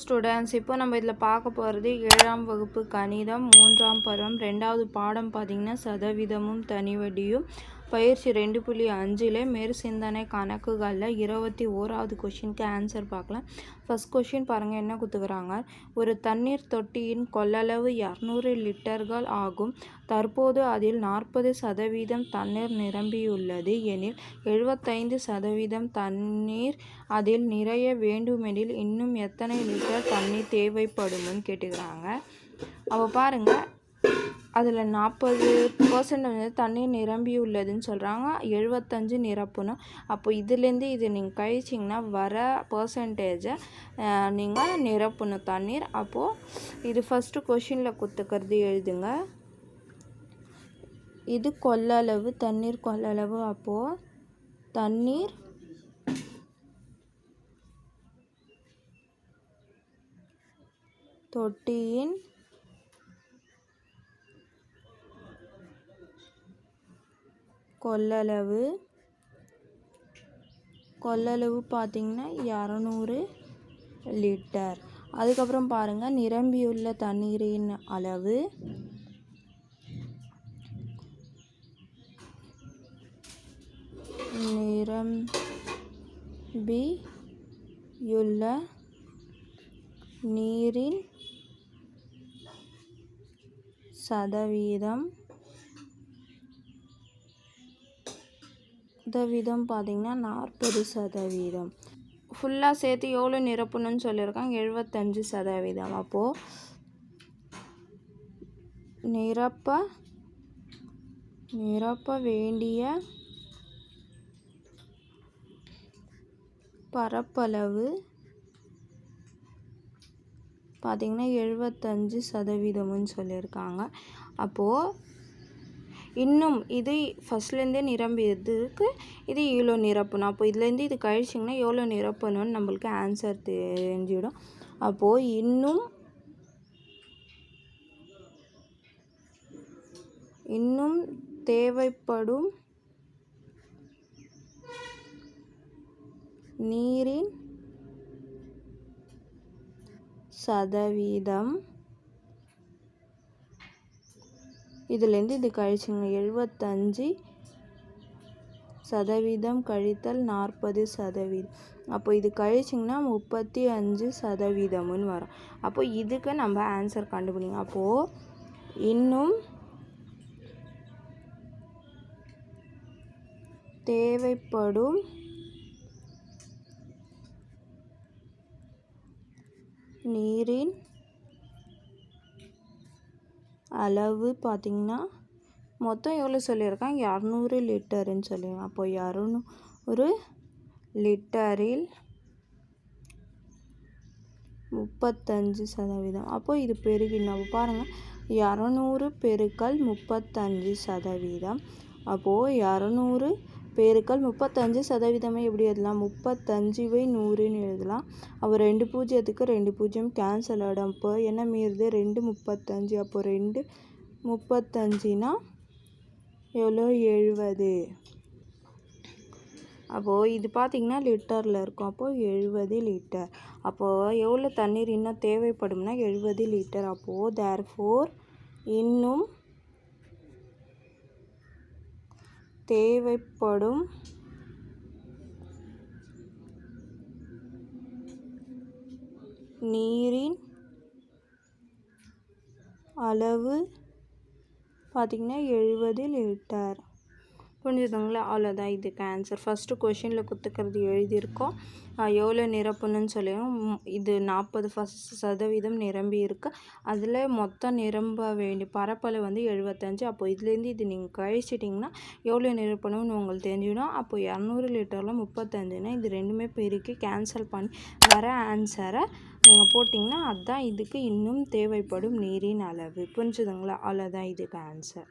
Students இப்போ நம்ம இதில் பார்க்க போகிறது ஏழாம் வகுப்பு கணிதம் மூன்றாம் பருவம் ரெண்டாவது பாடம் பார்த்திங்கன்னா சதவீதமும் தனிவடியும். பயிற்சி ரெண்டு புள்ளி அஞ்சில் மேற்சிந்தனை கணக்குகளில் இருபத்தி ஓராவது கொஷினுக்கு ஆன்சர் பார்க்கலாம். ஃபஸ்ட் கொஷின் பாருங்கள் என்ன கொடுத்துக்கிறாங்க ஒரு தண்ணீர் தொட்டியின் கொள்ளளவு இரநூறு லிட்டர்கள் ஆகும். தற்போது அதில் நாற்பது சதவீதம் தண்ணீர் நிரம்பியுள்ளது எனில் எழுபத்தைந்து சதவீதம் தண்ணீர் அதில் நிறைய வேண்டுமெனில் இன்னும் எத்தனை லிட்டர் தண்ணீர் தேவைப்படும்னு கேட்டுக்கிறாங்க. அப்போ பாருங்கள் அதில் நாற்பது பர்சன்ட் வந்து தண்ணீர் நிரம்பியுள்ளதுன்னு சொல்கிறாங்க எழுபத்தஞ்சு நிரப்பணும். அப்போ இதுலேருந்து இது நீங்கள் கழிச்சிங்கன்னா வர பர்சன்டேஜை நீங்கள் நிரப்பணும் தண்ணீர். அப்போது இது ஃபஸ்ட்டு கொஷினில் கொடுத்துக்கிறது எழுதுங்க. இது கொள்ளளவு தண்ணீர் கொள்ளளவு. அப்போது தண்ணீர் தொட்டியின் கொள்ளளவு. கொள்ளளவு பார்த்திங்கன்னா இரநூறு லிட்டர். அதுக்கப்புறம் பாருங்கள் நிரம்பியுள்ள தண்ணீரின் அளவு. நிரம்பியுள்ள நீரின் சதவீதம் சதவீதம் பார்த்திங்கன்னா நாற்பது சதவீதம். ஃபுல்லாக சேர்த்து எவ்வளோ நிரப்பணும்னு சொல்லியிருக்காங்க? எழுபத்தஞ்சு சதவீதம். அப்போது நிரப்ப நிரப்ப வேண்டிய பரப்பளவு பார்த்திங்கன்னா எழுபத்தஞ்சு சதவீதம்னு சொல்லியிருக்காங்க. அப்போது இன்னும் இது ஃபஸ்ட்லேருந்தே நிரம்பியதுக்கு இது இவ்வளோ நிரப்பணும் அப்போ இதுலேருந்து இது கழிச்சிங்கன்னா எவ்வளோ நிரப்பணும்னு நம்மளுக்கு ஆன்சர் தெரிஞ்சிடும். அப்போது இன்னும் இன்னும் தேவைப்படும் நீரின் சதவீதம் இதுலேருந்து இது கழிச்சுங்க. எழுபத்தஞ்சி சதவீதம் கழித்தல் நாற்பது சதவீதம். அப்போ இது கழிச்சிங்கன்னா முப்பத்தி அஞ்சு சதவீதம்னு வரும். அப்போ இதுக்கு நம்ம ஆன்சர் கண்டுபிடிங்க. அப்போது இன்னும் தேவைப்படும் நீரின் அளவு பார்த்திங்கன்னா மொத்தம் எவ்வளோ சொல்லியிருக்கான் இரநூறு லிட்டருன்னு சொல்லியிருக்கேன் அப்போ இரநூறு லிட்டரில் முப்பத்தஞ்சு சதவீதம். அப்போது இது பெருகிடணும் அப்போ பாருங்கள் இரநூறு பெருக்கல் முப்பத்தஞ்சு சதவீதம். அப்போது இரநூறு பெருக்கல் முப்பத்தஞ்சு சதவீதமே எப்படி எழுதலாம்? முப்பத்தஞ்சு பை நூறுன்னு எழுதலாம். அப்போ ரெண்டு பூஜ்ஜியத்துக்கு ரெண்டு பூஜ்ஜியம் கேன்சல் ஆகிடும். அப்போ என்ன மீறுது? ரெண்டு முப்பத்தஞ்சு. அப்போ ரெண்டு முப்பத்தஞ்சுனா எவ்வளோ? எழுபது. அப்போது இது பார்த்திங்கன்னா லிட்டரில் இருக்கும். அப்போது எழுபது லிட்டர். அப்போது எவ்வளோ தண்ணீர் இன்னும் தேவைப்படும்னா எழுபது லிட்டர். அப்போது தேர் ஃபோர் இன்னும் தேவைப்படும் நீரின் அளவு பார்த்திங்கன்னா எழுபது லிட்டர். புரிஞ்சுதுங்களா? அவ்வளோதான். இதுக்கு ஆன்சர் ஃபஸ்ட்டு கொஷினில் கொடுத்துக்கிறது எழுதியிருக்கோம். எவ்வளோ நிரப்புன்னு சொல்லியும் இது நாற்பது ஃபஸ்ட் சதவீதம் நிரம்பி இருக்கு. அதில் மொத்தம் நிரம்ப வேண்டிய பரப்பளவு வந்து எழுபத்தஞ்சு. அப்போ இதுலேருந்து இது நீங்கள் கழிச்சிட்டிங்கன்னா எவ்வளோ நிரப்பணும்னு உங்களுக்கு தெரிஞ்சிடும். அப்போ இரநூறு லிட்டரில் முப்பத்தஞ்சுனா இது ரெண்டுமே பெருக்கி கேன்சல் பண்ணி வர ஆன்சரை நீங்கள் போட்டிங்கன்னா அதுதான் இதுக்கு இன்னும் தேவைப்படும் நீரின் அளவு. புரிஞ்சுதுங்களா? அவ்வளோதான் இதுக்கு ஆன்சர்